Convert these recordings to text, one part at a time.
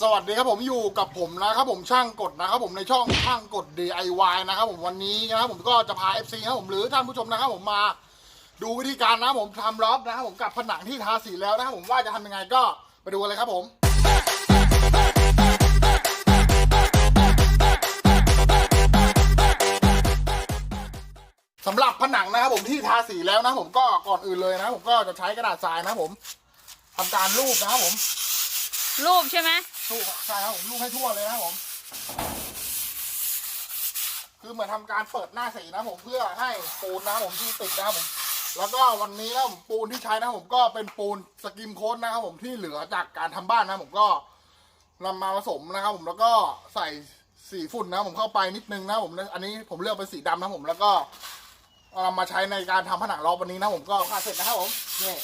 สวัสดีครับผมอยู่กับผมนะครับผมช่างกดนะครับผมในช่องช่างกด DIY นะครับผมวันนี้นะครับผมก็จะพา FC ครับผมหรือท่านผู้ชมนะครับผมมาดูวิธีการนะผมทำล็อบนะครับผมกับผนังที่ทาสีแล้วนะครับผมว่าจะทำยังไงก็ไปดูเลยครับผมสำหรับผนังนะครับผมที่ทาสีแล้วนะครับผมก็ก่อนอื่นเลยนะผมก็จะใช้กระดาษทรายนะครับผมทำการรูปนะครับผมรูปใช่ไหม ทั่วใช่ครับผมลูกให้ทั่วเลยนะครับผม คือเหมือนทำการเปิดหน้าสีนะผมเพื่อให้ปูนนะผมที่ติดนะครับผม แล้วก็วันนี้นะผมปูนที่ใช้นะผมก็เป็นปูนสกิมโค้ดนะครับผมที่เหลือจากการทำบ้านนะผมก็นำมาผสมนะครับผมแล้วก็ใส่สีฝุ่นนะผมเข้าไปนิดนึงนะผมอันนี้ผมเลือกเป็นสีดำนะผมแล้วก็เอามาใช้ในการทำผนังรอบวันนี้นะผมก็ผ่าเสร็จนะครับผมนี่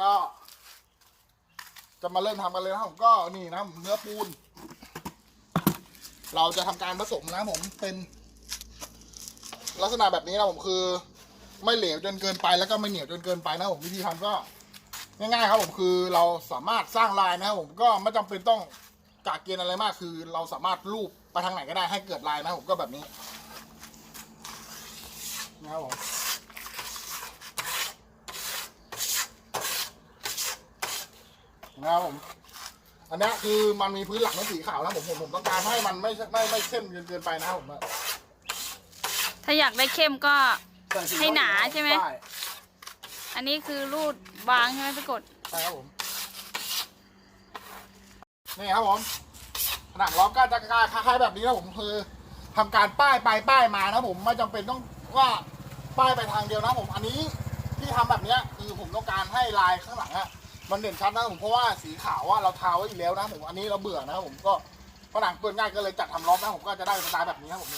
ก็ จะมาเริ่มทำกันเลยนะครับผมก็นี่นะครับเนื้อปูน เราจะทำการผสมนะครับผมเป็น ลักษณะแบบนี้นะผมคือ ไม่เหลวจนเกินไปแล้วก็ไม่เหนียวจนเกินไปนะครับผมวิธีทำก็ ง่ายๆครับผมคือเราสามารถสร้างลายนะครับผมก็ไม่จำเป็นต้องกะเกณฑ์อะไรมากคือ เราสามารถรูปไปทางไหนก็ได้ให้เกิดลายนะครับผมก็แบบนี้นะครับผม นะครับผม อันเนี้ยคือมันมีพื้นหลังเป็นสีขาวนะผมผมผมต้องการให้มันไม่ไม่ไม่เข้มจนเกินไปนะครับผมถ้าอยากได้เข้มก็ ใส่สีให้หนาใช่ไหมใช่อันนี้คือรูดบางใช่ไหมพี่กด ใช่ครับผม นี่ครับผมผนังล้อมก็จะคล้ายๆแบบนี้นะผมคือทำการป้ายไปป้ายมานะผมไม่จำเป็นต้องว่าป้ายไปทางเดียวนะผม อันนี้ที่ทำแบบเนี้ยคือผมต้องการให้ลายข้างหลังอะ มันเด่นชัดนะผมเพราะว่าสีขาวว่าเราทาไว้อยู่แล้วนะผมอันนี้เราเบื่อนะผมก็ผนังเปื้อนง่ายก็เลยจัดทำล้อมนะผมก็จะได้สไตล์แบบนี้ครับผม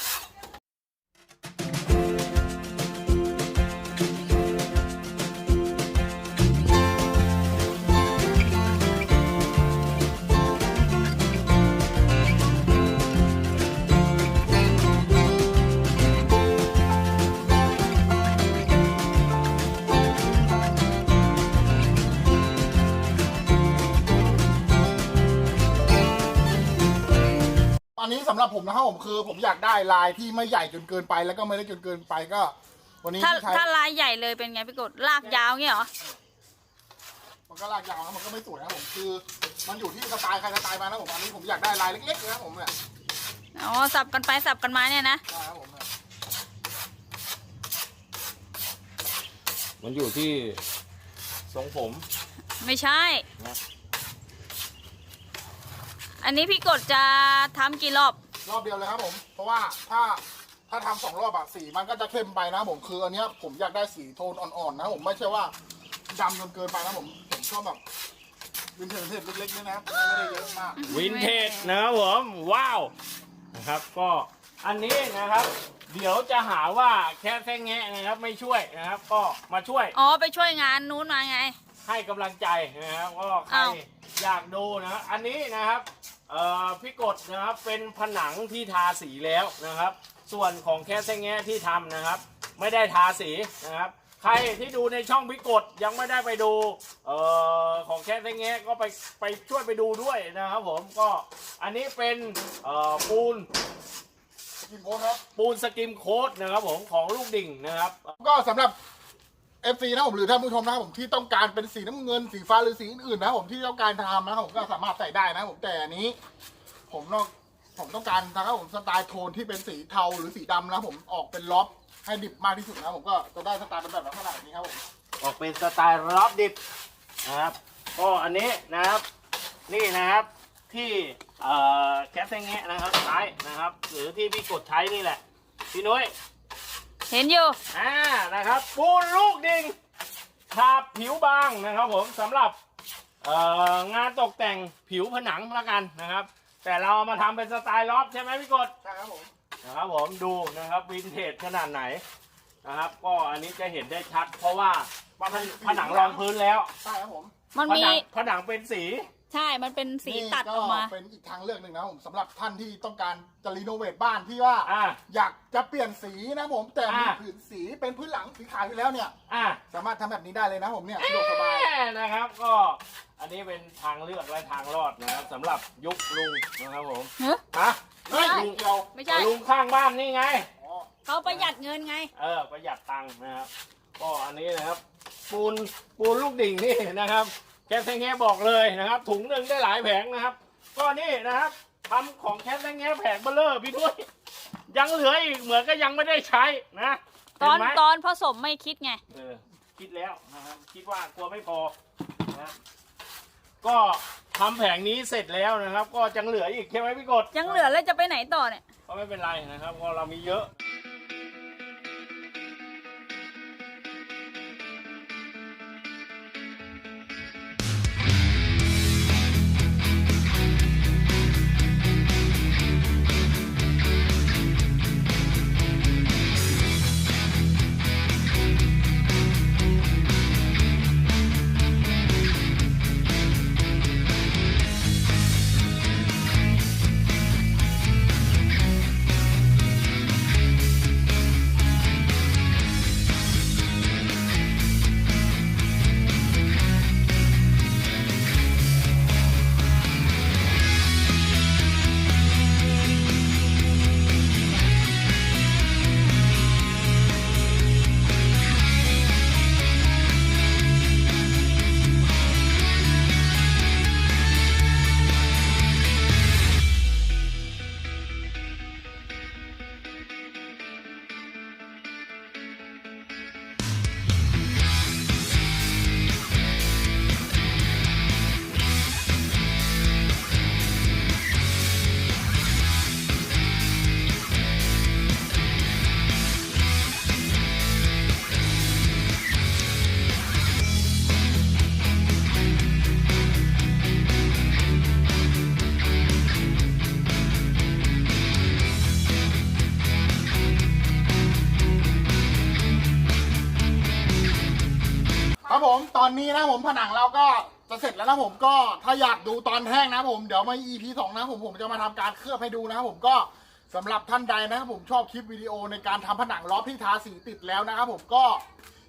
อันนี้สำหรับผมนะครับผมคือ ผมอยากได้ลายที่ไม่ใหญ่จนเกินไป แล้วก็ไม่เล็กจนเกินไปก็ วันนี้ถ้าที่ใช้ถ้าลายใหญ่เลยเป็นไงพี่กดลากยาวเงี้ยเหรอมันก็ลากยาวนะมันก็ไม่สวยนะผมคือ มันอยู่ที่สไตล์ใครสไตล์มานะผมอันนี้ผมอยากได้ลายเล็กๆนะครับผมเนี่ยอ๋อสับกันไปสับกันมาเนี่ยนะได้ครับผมเนี่ยมันอยู่ที่ทรงผมไม่ใช่ นะ อันนี้พี่กดจะทำกี่รอบ รอบเดียวเลยครับผม เพราะว่าถ้าถ้าทำสองรอบอะสีมันก็จะเข้มไปนะผมคืออันเนี้ยผมอยากได้สีโทนอ่อนๆนะผมไม่ใช่ว่าดำจนเกินไปนะผมผมชอบแบบวินเทจวินเทจเล็กๆนี่นะครับไม่ได้เยอะมากวินเทจนะครับผมว้าวนะครับก็อันนี้นะครับ เดี๋ยวจะหาว่าแค่แท่งแงะนะครับไม่ช่วยนะครับ ก็มาช่วยอ๋อไปช่วยงานนู้นมาไง ให้กำลังใจนะครับก็ใครอ้าว อยากดูนะครับอันนี้นะครับ เอ่อพี่กดนะครับเป็นผนังที่ทาสีแล้วนะครับ ส่วนของแค่แท่งแงะที่ทำนะครับ ไม่ได้ทาสีนะครับ ใครที่ดูในช่องพิกดยังไม่ได้ไปดูเอ่อของแค่แง่ก็ไปไปช่วยไปดูด้วยนะครับผมก็อันนี้เป็นเอ่อปูนกินโค้ดครับปูนสกิมโค้ดนะครับผมของลูกดิ่งนะครับ ก็สำหรับ FC นะผมหรือท่านผู้ชมนะครับผมที่ต้องการเป็นสีน้ำเงินสีฟ้าหรือสีอื่นๆนะครับผมที่ต้องการทำนะครับผมก็สามารถใส่ได้นะครับผมแต่อันนี้ ผมต้องผมต้องการนะครับผมสไตล์โทนที่เป็นสีเทาหรือสีดำนะครับผมออกเป็นล็อบให้ดิบมากที่สุดนะครับผมก็จะได้สไตล์เป็นแบบลักษณะแบบนี้ครับผมออกเป็นสไตล์รอบดิบนะครับก็อันนี้นะครับนี่นะครับที่เอ่อแคสแง่นะครับใช้นะครับ หรือที่พี่กดใช้นี่แหละพี่นุ้ย เห็นอยู่ อ่านะครับปูนลูกดิ่งทาผิวบางนะครับผมสำหรับเอ่องานตกแต่งผิวผนังละกันนะครับ แต่เราเอามาทำเป็นสไตล์ล็อบใช่ไหมพี่กดใช่ครับผมนะครับผมดูนะครับวินเทจขนาดไหนนะครับ ก็อันนี้จะเห็นได้ชัด เพราะว่าผนังผนังรองพื้นแล้วใช่ครับผมมันผมีนังผนังเป็นสี ใช่มันเป็นสีตัดออกมานี่เป็นอีกทางเลือกหนึ่งนะครับผมสำหรับท่านที่ต้องการจะรีโนเวทบ้านที่ว่าอ่าอยากจะเปลี่ยนสีนะผมแต่มีอ่าผืนสีเป็นพื้นหลังสีขาวอยู่แล้วเนี่ย อะสามารถทำแบบนี้ได้เลยนะผมเนี่ยสะดวกสบาย แม่นะครับก็อันนี้เป็นทางเลือกและทางรอดนะครับสำหรับยุคลุงนะครับผมเฮ้ยฮะเฮ้ยไม่เดียวไม่ใช่ ลุงข้างบ้านนี่ไง อ๋อเขาประหยัดเงินไง เออประหยัดตังค์นะครับก็อันนี้นะครับ ปูนปูนลูกดิ่งนี่นะครับ แคทแทงแงบอกเลยนะครับ ถุงหนึ่งได้หลายแผงนะครับ ก็นี่นะครับทำของแคทแทงแงแผงเบลเลอร์พี่ด้วย ยังเหลืออีกเหมือนก็ยังไม่ได้ใช้นะตอนเห็ไหมตอนผสมไม่คิดไง เออคิดแล้วนะครับคิดว่ากลัวไม่พอนะก็ทำแผงนี้เสร็จแล้วนะครับ ก็ยังเหลืออีกใช่ไหมพี่กดยังเหลือแล้วจะไปไหนต่อเนี่ย ก็ไม่เป็นไรนะครับเพราะเรามีเยอะ ครับผมตอนนี้นะผมผนังเราก็จะเสร็จแล้วนะผมก็ถ้าอยากดูตอนแห้งนะผมเดี๋ยวมา EP สองนะผมผมจะมาทำการเคลือบให้ดูนะครับผมก็สำหรับท่านใดนะครับผมชอบคลิปวิดีโอในการทำผนังล็อที่ทาสีติดแล้วนะครับผมก็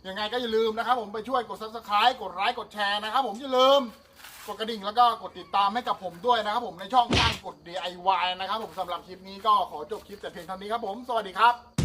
ยังไงก็อย่าลืมนะครับผมไปช่วยกด subscribe กดไลค์กดแชร์นะครับผมอย่าลืมกดกระดิ่งแล้วก็กดติดตามให้กับผมด้วยนะครับผมในช่องช่างกด DIY นะครับผมสำหรับคลิปนี้ก็ขอจบคลิปแต่เพียงเท่านี้ครับผมสวัสดีครับ